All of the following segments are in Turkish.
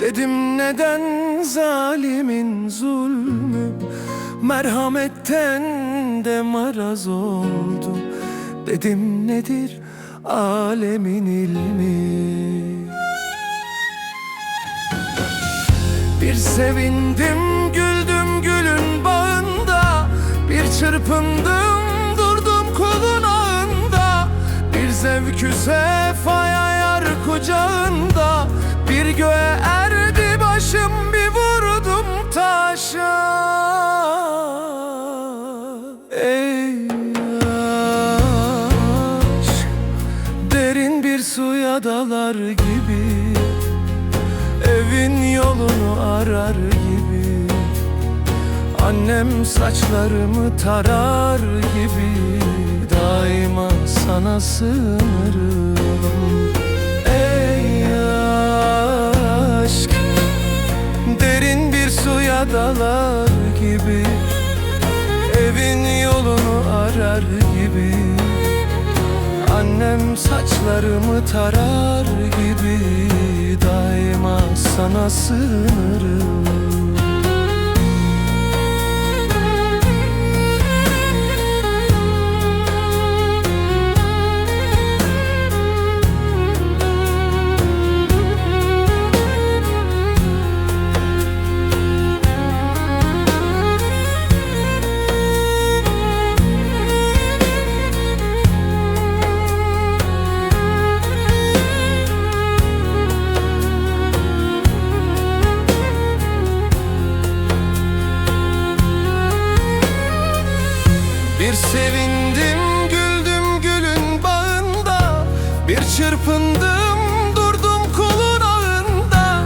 Dedim neden zalimin zulmü? Merhametten de maraz oldu. Dedim nedir alemin ilmi? Bir sevindim güldüm gülün bağında. Bir çırpındım durdum kulun ağında. Bir zevkü sefaya yar kucağında suya dalar gibi Evin yolunu arar gibi. Annem saçlarımı tarar gibi Daima sana sığınırım. Ey aşk Derin bir suya dalar gibi Evin yolunu arar gibi Saçlarımı tarar gibi Daima sana sığınırım Bir sevindim güldüm gülün bağında Bir çırpındım durdum kulun ağında.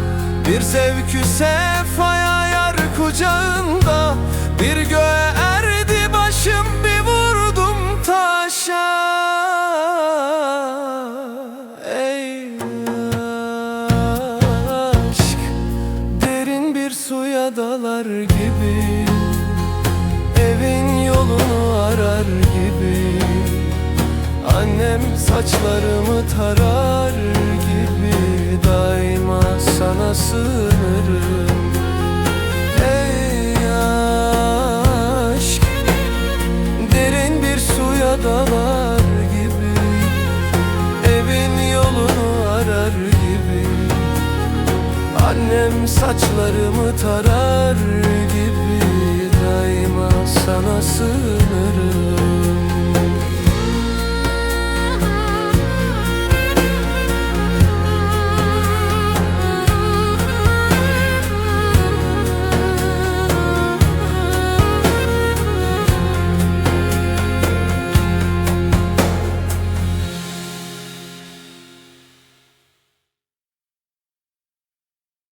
Bir zevkü sefaya yar kucağında saçlarımı tarar gibi Daima sana sığınırım. Ey aşk Derin bir suya dalar gibi Evin yolunu arar gibi. Annem saçlarımı tarar